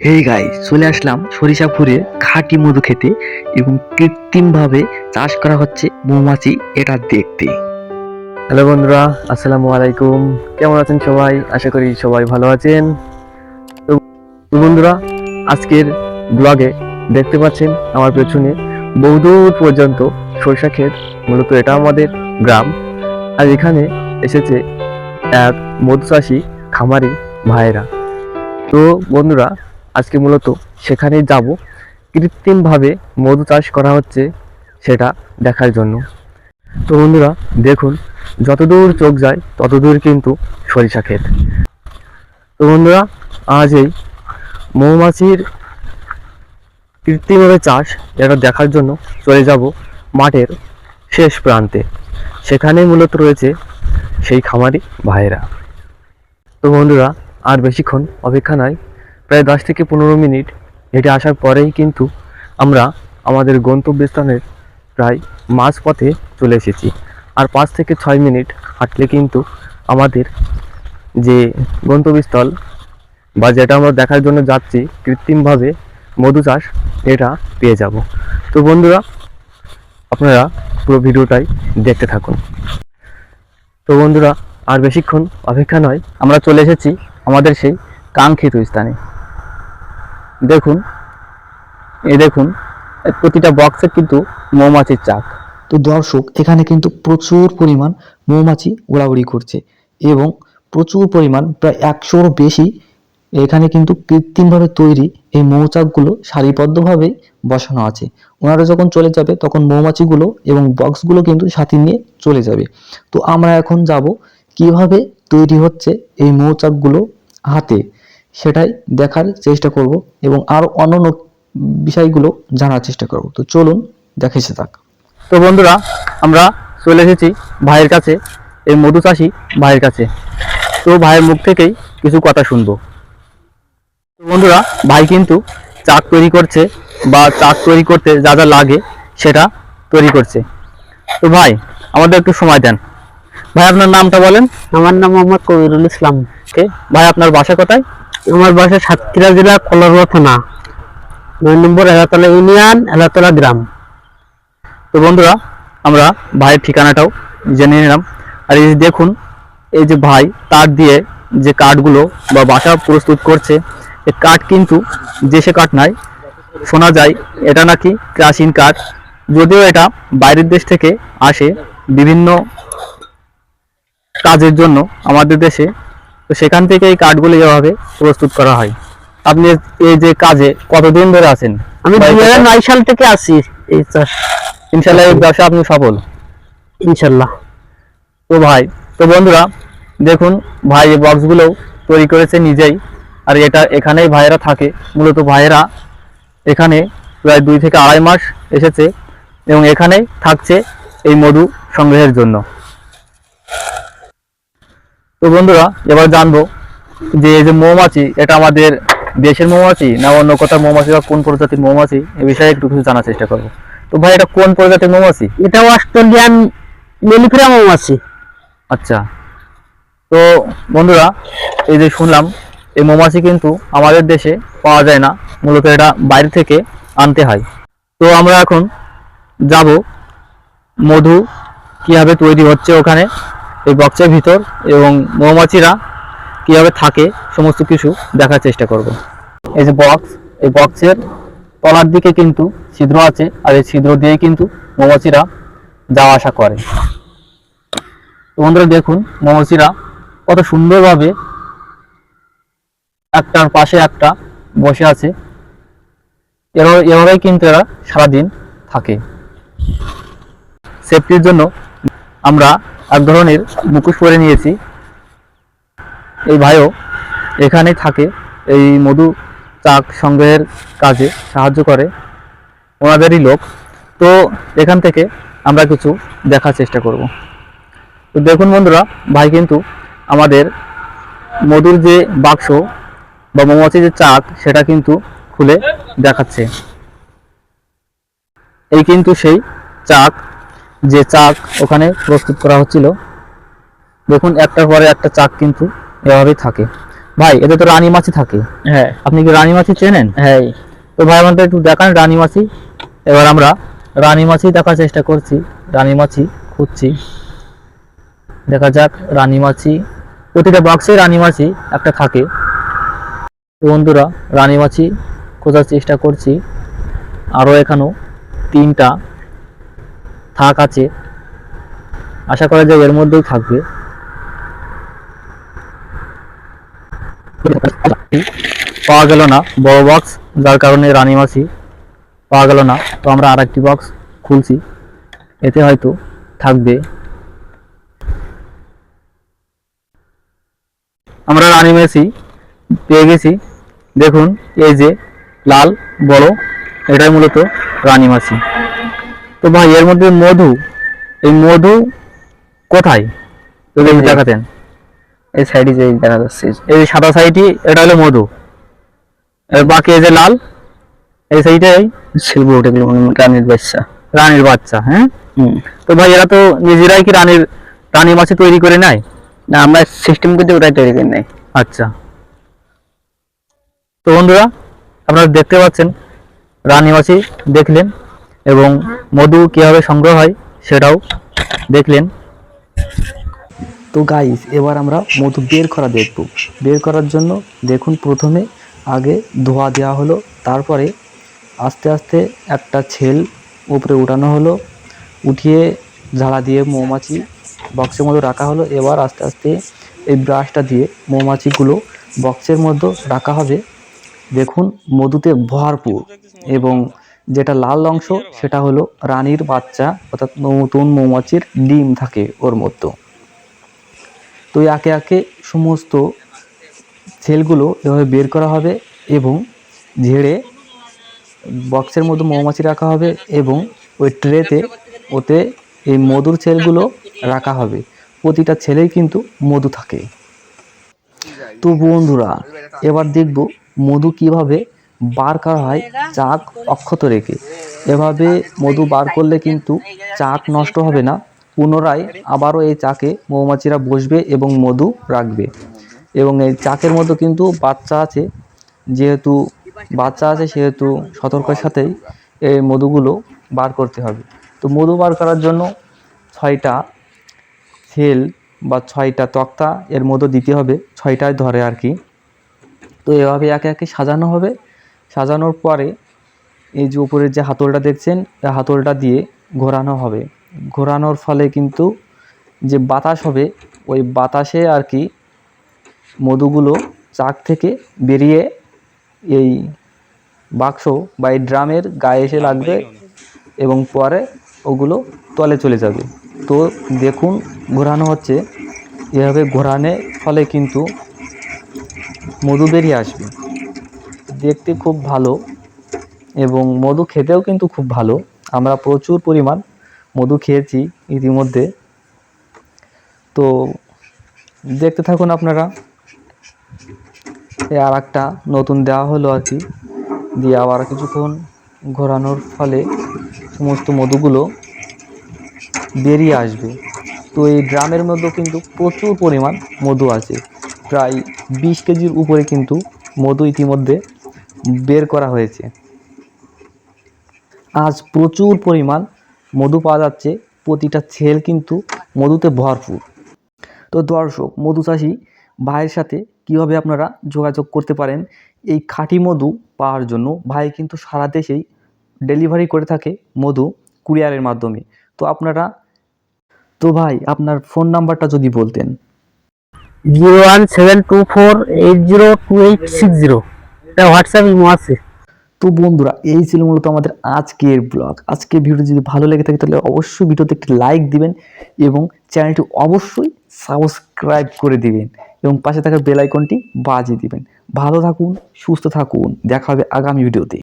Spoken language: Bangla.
এই গাই চলে আসলাম সরিষাপুরে খাঁটি মধু খেতে এবং কৃত্রিমভাবে চাষ করা হচ্ছে মৌমাছি এটা দেখতে। হ্যালো বন্ধুরা, আসসালামু আলাইকুম। কেমন আছেন সবাই? আশা করি সবাই ভালো আছেন। তো বন্ধুরা, আজকের ব্লগে দেখতে পাচ্ছেন আমার পেছনে বহুদূর পর্যন্ত সরিষা ক্ষেত, মূলত এটা আমাদের গ্রাম। আর এখানে এসেছে এক মধু চাষি খামারি ভাইয়েরা। তো বন্ধুরা আজকে মূলত সেখানেই যাব। কৃত্রিমভাবে মধু চাষ করা হচ্ছে সেটা দেখার জন্য। তো বন্ধুরা, দেখুন, যতদূর চোখ যায়, ততদূর কিন্তু সরিষা ক্ষেত। তো বন্ধুরা, আজ এই মৌমাছির কৃত্রিমভাবে চাষ, এটা দেখার জন্য চলে যাব মাঠের শেষ প্রান্তে। সেখানে মূলত রয়েছে সেই খামারি ভাইয়েরা। তো বন্ধুরা, আর বেশিক্ষণ অপেক্ষা নাই প্রায় দশ থেকে পনেরো মিনিট হেঁটে আসার পরেই কিন্তু আমরা আমাদের গন্তব্যস্থানের প্রায় মাঝপথে চলে এসেছি। আর পাঁচ থেকে ছয় মিনিট হাঁটলে কিন্তু আমাদের যে গন্তব্যস্থল বা যেটা আমরা দেখার জন্য যাচ্ছি কৃত্রিমভাবে মধু চাষ, এটা পেয়ে যাব। তো বন্ধুরা, আপনারা পুরো ভিডিওটাই দেখতে থাকুন। তো বন্ধুরা, আর বেশিক্ষণ অপেক্ষা নয়, আমরা চলে এসেছি আমাদের সেই কাঙ্ক্ষিত স্থানে। দেখুন এ দেখুন প্রতিটা বক্সে কিন্তু মৌমাছির চাক। তো দর্শক, এখানে কিন্তু প্রচুর পরিমাণ মৌমাছি উড়াউড়ি করছে এবং প্রচুর পরিমাণ, প্রায় একশোর বেশি এখানে কিন্তু কৃত্রিমভাবে তৈরি এই মৌচাকগুলো সারিবদ্ধভাবে বসানো আছে। ওনারা যখন চলে যাবে, তখন মৌমাছিগুলো এবং বক্সগুলো কিন্তু সাথে নিয়ে চলে যাবে। তো আমরা এখন যাব কীভাবে তৈরি হচ্ছে এই মৌচাকগুলো হাতে। সেটাই দেখার চেষ্টা করব এবং আরও অন্যান্য বিষয়গুলো জানার চেষ্টা করব। তো চলুন দেখেছে থাক তো বন্ধুরা আমরা চলে এসেছি ভাইয়ের কাছে এই মধু চাষি ভাইয়ের কাছে। তো ভাইয়ের মুখ থেকেই কিছু কথা শুনব। তো বন্ধুরা ভাই কিন্তু চাক তৈরি করছে বা চাক তৈরি করতে যা যা লাগে সেটা তৈরি করছে। তো ভাই আমাদের একটু সময় দেন। ভাই আপনার নামটা বলেন। আমার নাম মোহাম্মদ কবিরুল ইসলাম। ভাই আপনার বাসা কোথায়? আমার বাসা সাতক্ষীরা জেলা কলারুয়া থানা। নয় নম্বর এলাতলা ইউনিয়ন, এলাতলা গ্রাম। তো বন্ধুরা, আমরা ভাইয়ের ঠিকানাটাও জেনে নিলাম। আর এই দেখুন, এই যে ভাই, তার দিয়ে যে কাঠগুলো বা বাসা প্রস্তুত করছে এই কাঠ কিন্তু দেশে কাঠ নয় শোনা যায়, এটা নাকি প্রাচীন কাঠ। যদিও এটা বাইরের দেশ থেকে আসে বিভিন্ন কাজের জন্য আমাদের দেশে তো সেখান থেকে এই কাঠগুলো এভাবে প্রস্তুত করা হয়। আপনি এই যে কাজে কতদিন ধরে আছেন? আমি দুই হাজার নয় সাল থেকে আছি। এই চাষ ইনশাল্লাহ এই ব্যবসা আপনি সফল। ইনশাল্লাহ। তো ভাই তো বন্ধুরা দেখুন ভাই এই বক্সগুলো তৈরি করেছে নিজেই। আর এটা এখানেই ভাইয়েরা থাকে। মূলত ভাইয়েরা এখানে প্রায় দুই থেকে আড়াই মাস এসেছে এবং এখানেই থাকছে এই মধু সংগ্রহের জন্য। তো বন্ধুরা এবার জানব যে এই যে মৌমাছি এটা আমাদের দেশের মৌমাছি না অন্য কোথাও মৌমাছি বা কোন প্রজাতির মৌমাছি? এ বিষয়ে একটু কিছু জানার চেষ্টা করব। তো ভাই এটা কোন প্রজাতির মৌমাছি? এটা অস্ট্রেলিয়ান মেলিফেরা মৌমাছি। আচ্ছা। তো বন্ধুরা এই যে শুনলাম এই মৌমাছি কিন্তু আমাদের দেশে পাওয়া যায় না। মূলত এটা বাইরে থেকে আনতে হয়। তো আমরা এখন যাব মধু কীভাবে তৈরি হচ্ছে ওখানে। এই বক্সের ভিতর এবং মৌমাছিরা কীভাবে থাকে, সমস্ত কিছু দেখার চেষ্টা করব। এই যে বক্স, এই বক্সের তলার দিকে কিন্তু ছিদ্র আছে আর এই ছিদ্র দিয়ে কিন্তু মৌমাছিরা যাওয়া আসা করে। বন্ধুরা দেখুন, মৌমাছিরা কত সুন্দরভাবে একটার পাশে একটা বসে আছে। এভাবেই কিন্তু এরা সারাদিন থাকে। সেফটির জন্য আমরা এক ধরনের মুখোশ পরে নিয়েছি। এই ভাইও এখানে থাকে, এই মধু চাক সংগ্রহের কাজে সাহায্য করে, ওনাদেরই লোক। তো এখান থেকে আমরা কিছু দেখার চেষ্টা করব। তো দেখুন বন্ধুরা, ভাই কিন্তু আমাদের মধুর যে বাক্স বা মৌমাছির যে চাক, সেটা কিন্তু খুলে দেখাচ্ছে। এই কিন্তু সেই চাক যে চাক ওখানে প্রস্তুত করা হচ্ছিল। দেখুন একটার পরে একটা চাক কিন্তু এভাবেই থাকে। ভাই এতে তো রানী মাছি থাকে। হ্যাঁ। আপনি কি রানী মাছি চেনেন? হ্যাঁ। তো ভাই আমাদের একটু দেখান রানী মাছি। এবার আমরা রানী মাছি দেখার চেষ্টা করছি। রানী মাছি খুঁজছি। দেখা যাক রানী মাছি প্রতিটা বক্সে রানী মাছি একটা থাকে। তো বন্ধুরা রানী মাছি খোঁজার চেষ্টা করছি। আরও এখানেও তিনটা থাক আছে। আশা করা যায় এর মধ্যেই থাকবে। পাওয়া গেল না বড় বক্স যার কারণে রানী মাছি পাওয়া গেল না। তো আমরা আর একটি বক্স খুলছি। এতে হয়তো থাকবে। আমরা রানী মেসি পেয়ে গেছি। দেখুন, এই যে লাল, বড়, এটাই মূলত রানী মাছি তো ভাই এর মধ্যে মধু এই মধু কোথায়? যদি দেখাতেন। এই সাইডে যে দেখা যাচ্ছে। এই সাদা সাইডটি এটা হলো মধু। বাকি এই যে লাল এই সাইডটাই শিল্প উঠে গেল রানীর বাচ্চা। রানীর বাচ্চা হ্যাঁ? তো ভাই এরা তো নিজেরাই কি রানীর রানী মাছি তৈরি করে নেয়? না আমরা সিস্টেম করতে ওটাই তৈরি করে নেই। আচ্ছা। তো বন্ধুরা আপনারা দেখতে পাচ্ছেন রানী মাছি দেখলেন। এবং মধু কীভাবে সংগ্রহ হয় সেটাও দেখলেন। তো গাইস এবার আমরা মধু বের করা দেখব। বের করার জন্য দেখুন প্রথমে আগে ধোয়া দেওয়া হলো তারপরে আস্তে আস্তে একটা ছেল উপরে উঠানো হলো উঠিয়ে ঝাড়া দিয়ে মৌমাছি বক্সের মধ্যে রাখা হলো এবার আস্তে আস্তে এই ব্রাশটা দিয়ে মৌমাছিগুলো বক্সের মধ্যে রাখা হবে। দেখুন মধুতে ভরপুর এবং যেটা লাল অংশ সেটা হলো রানীর বাচ্চা অর্থাৎ নতুন মৌমাছির ডিম থাকে ওর মধ্যে। তো একে একে সমস্ত সেলগুলো এভাবে বের করা হবে এবং ঝেড়ে বক্সের মধ্যে মৌমাছি রাখা হবে এবং ওই ট্রেতে ওতে এই মধুর ছেলগুলো রাখা হবে। প্রতিটা ছেলেই কিন্তু মধু থাকে। তো বন্ধুরা এবার দেখব মধু কীভাবে বার করা হয় চাক অক্ষত রেখে। এভাবে মধু বার করলে কিন্তু চাক নষ্ট হবে না। পুনরায় আবারও এই চাকে মৌমাছিরা বসবে এবং মধু রাখবে। এবং এই চাকের মধ্যে কিন্তু বাচ্চা আছে। যেহেতু বাচ্চা আছে সেহেতু সতর্কের সাথেই এই মধুগুলো বার করতে হবে। তো মধু বার করার জন্য ছয়টা সেল বা ছয়টা তক্তা এর মধ্যে দিতে হবে। ছয়টায় ধরে আর কি। তো এভাবে একে একে সাজানো হবে। সাজানোর পরে এই যে উপরের যে হাতলটা দেখছেন হাতলটা দিয়ে ঘোরানো হবে। ঘোরানোর ফলে কিন্তু যে বাতাস হবে, ওই বাতাসে আর কি মধুগুলো চাক থেকে বেরিয়ে এই বাক্স বা এই ড্রামের গায়ে এসে লাগবে এবং পরে ওগুলো তলে চলে যাবে। তো দেখুন, ঘোরানো হচ্ছে। এভাবে ঘোরানোর ফলে কিন্তু মধু বেরিয়ে আসবে। দেখতে খুব ভালো এবং মধু খেতেও কিন্তু খুব ভালো। আমরা প্রচুর পরিমাণ মধু খেয়েছি ইতিমধ্যে। তো দেখতে থাকুন আপনারা। আর একটা নতুন দেওয়া হলো আর কি। দিয়ে আবার কিছুক্ষণ ঘোরানোর ফলে সমস্ত মধুগুলো বেরিয়ে আসবে। তো এই ড্রামের মধ্যে কিন্তু প্রচুর পরিমাণ মধু আছে। প্রায় বিশ কেজির উপরে কিন্তু মধু ইতিমধ্যে বের করা হয়েছে। আজ প্রচুর পরিমাণ মধু পাওয়া যাচ্ছে, প্রতিটা ছেল কিন্তু মধুতে ভরপুর। তো দর্শক, মধু চাষি ভাইয়ের সাথে কীভাবে আপনারা যোগাযোগ করতে পারেন, এই খাঁটি মধু পাওয়ার জন্য? ভাই কিন্তু সারা দেশেই ডেলিভারি করে থাকে মধু কুরিয়ারের মাধ্যমে। তো আপনারা, তো ভাই, আপনার ফোন নাম্বারটা যদি বলতেন। Zero one seven two four eight zero two eight six zero. এটা হোয়াটসঅ্যাপ ইমো আছে। তো বন্ধুরা, এই ছিল মূলত আমাদের আজকের ব্লগ আজকের ভিডিও যদি ভালো লেগে থাকে, তাহলে অবশ্যই ভিডিওতে একটি লাইক দিবেন এবং চ্যানেলটি অবশ্যই সাবস্ক্রাইব করে দিবেন এবং পাশে থাকা বেল আইকনটি বাজিয়ে দিবেন। ভালো থাকুন, সুস্থ থাকুন। দেখা হবে আগামী ভিডিওতে